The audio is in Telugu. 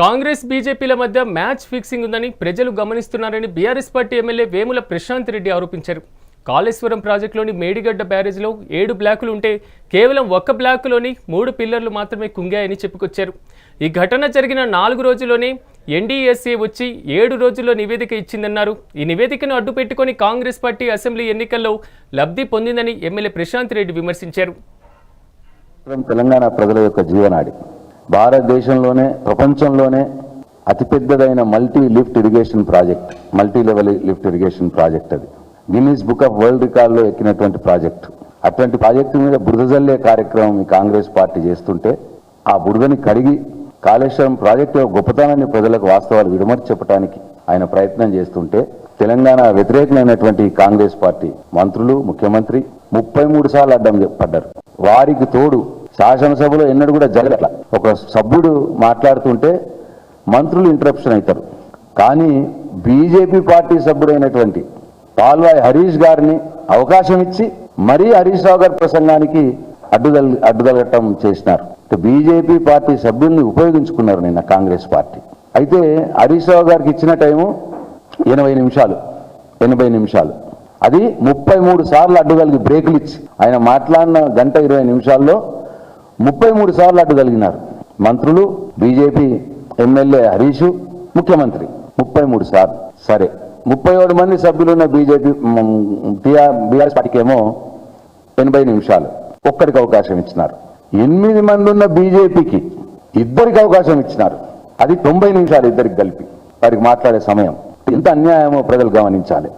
కాంగ్రెస్ బీజేపీల మధ్య మ్యాచ్ ఫిక్సింగ్ ఉందని ప్రజలు గమనిస్తున్నారని BRS party MLA Vemula Prashanth Reddy ఆరోపించారు. కాళేశ్వరం ప్రాజెక్టులోని మేడిగడ్డ బ్యారేజ్లో ఏడు బ్లాకులు ఉంటే కేవలం ఒక్క బ్లాకులోని మూడు పిల్లర్లు మాత్రమే కుంగాయని చెప్పుకొచ్చారు. ఈ ఘటన జరిగిన నాలుగు రోజుల్లోనే ఎన్డీఎస్ఏ వచ్చి ఏడు రోజుల్లో నివేదిక ఇచ్చిందన్నారు. ఈ నివేదికను అడ్డుపెట్టుకొని కాంగ్రెస్ పార్టీ అసెంబ్లీ ఎన్నికల్లో లబ్ధి పొందిందని ఎమ్మెల్యే ప్రశాంత్ రెడ్డి విమర్శించారు. తెలంగాణ ప్రజల యొక్క జీవనాడి. భారతదేశంలోనే ప్రపంచంలోనే అతిపెద్దదైన multi lift irrigation project multi level lift irrigation project అది. గిన్నీస్ బుక్ ఆఫ్ వరల్డ్ రికార్డులో ఎక్కినటువంటి ప్రాజెక్ట్. అటువంటి ప్రాజెక్టు మీద బురదజల్లే కార్యక్రమం ఈ కాంగ్రెస్ పార్టీ చేస్తుంటే ఆ బురదని కడిగి కాళేశ్వరం ప్రాజెక్టు గొప్పతనాన్ని ప్రజలకు వాస్తవాలు విడమర్చి చెప్పడానికి ఆయన ప్రయత్నం చేస్తుంటే తెలంగాణ వ్యతిరేకమైనటువంటి కాంగ్రెస్ పార్టీ మంత్రులు ముఖ్యమంత్రి ముప్పై మూడు సార్లు అడ్డం చెప్- పడ్డారు. వారికి తోడు శాసనసభలో ఎన్నడూ కూడా జరగట్ల. ఒక సభ్యుడు మాట్లాడుతుంటే మంత్రులు ఇంటరప్షన్ అవుతారు కానీ బీజేపీ పార్టీ సభ్యుడైనటువంటి పాల్వాయి హరీష్ గారిని అవకాశం ఇచ్చి మరీ హరీష్ రావు గారి ప్రసంగానికి అడ్డుదల్ అడ్డుదలగటం చేసినారు. బీజేపీ పార్టీ సభ్యుల్ని ఉపయోగించుకున్నారు నిన్న కాంగ్రెస్ పార్టీ. అయితే హరీష్ రావు గారికి ఇచ్చిన టైము ఎనభై నిమిషాలు ఎనభై నిమిషాలు. అది ముప్పై మూడు సార్లు అడ్డుగలిగి బ్రేకులు ఇచ్చి ఆయన మాట్లాడిన గంట ఇరవై నిమిషాల్లో ముప్పై మూడు సార్లు అడ్డుగలిగినారు మంత్రులు బీజేపీ ఎమ్మెల్యే హరీష్ ముఖ్యమంత్రి. ముప్పై మూడు సార్లు. సరే ముప్పై ఏడు మంది సభ్యులున్న బీజేపీ టీఆర్ బీఆర్ఎస్ పార్టీకి ఏమో ఎనభై నిమిషాలు ఒక్కరికి అవకాశం ఇచ్చినారు. ఎనిమిది మంది ఉన్న బీజేపీకి ఇద్దరికి అవకాశం ఇచ్చినారు. అది తొంభై నిమిషాలు ఇద్దరికి కలిపి వారికి మాట్లాడే సమయం. ఎంత అన్యాయమో ప్రజలు గమనించాలి.